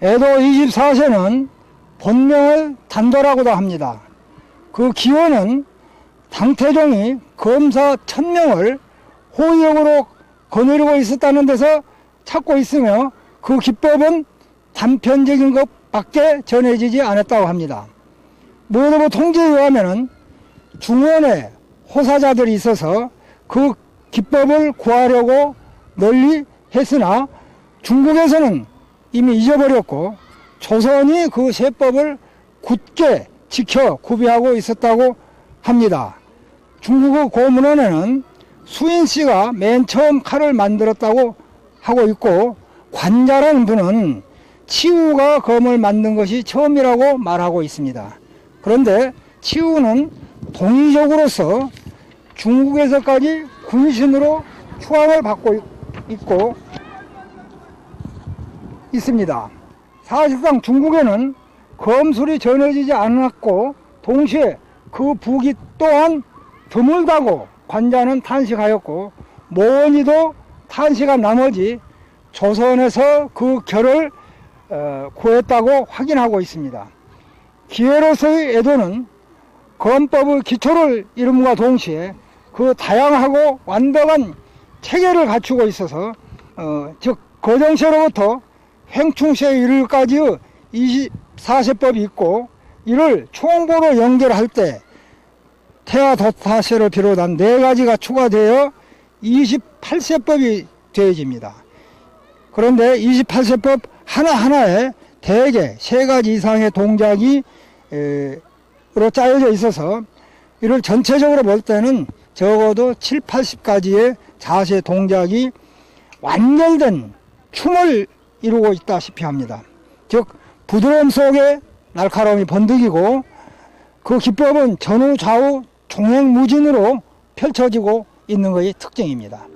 에도 24세는 본명을 단도라고도 합니다. 그 기원은 당태종이 검사 천명을 호의역으로 거느리고 있었다는 데서 찾고 있으며 그 기법은 단편적인 것 밖에 전해지지 않았다고 합니다. 무더보 통지에 의하면 중원에 호사자들이 있어서 그 기법을 구하려고 널리 했으나 중국에서는 이미 잊어버렸고 조선이 그 세법을 굳게 지켜 구비하고 있었다고 합니다. 중국의 고문원에는 수인 씨가 맨 처음 칼을 만들었다고 하고 있고 관자라는 분은 치우가 검을 만든 것이 처음이라고 말하고 있습니다. 그런데 치우는 동의적으로서 중국에서까지 군신으로 추앙을 받고 있고 있습니다. 사실상 중국에는 검술이 전해지지 않았고 동시에 그 부기 또한 드물다고 관자는 탄식하였고 모원이도 탄식한 나머지 조선에서 그 결을 어, 구했다고 확인하고 있습니다. 기회로서의 애도는 검법의 기초를 이름과 동시에 그 다양하고 완벽한 체계를 갖추고 있어서 어, 즉 거정시로부터 횡충시에 이르기까지의 24세법이 있고 이를 총보로 연결할 때 태아도타세를 비롯한 네 가지가 추가되어 28세법이 되어집니다. 그런데 28세법 하나하나에 대개 세 가지 이상의 동작이 에, 로 짜여져 있어서 이를 전체적으로 볼 때는 적어도 7, 80가지의 자세 동작이 완결된 춤을 이루고 있다시피 합니다. 즉 부드러움 속에 날카로움이 번득이고 그 기법은 전후 좌우 종횡무진으로 펼쳐지고 있는 것이 특징입니다.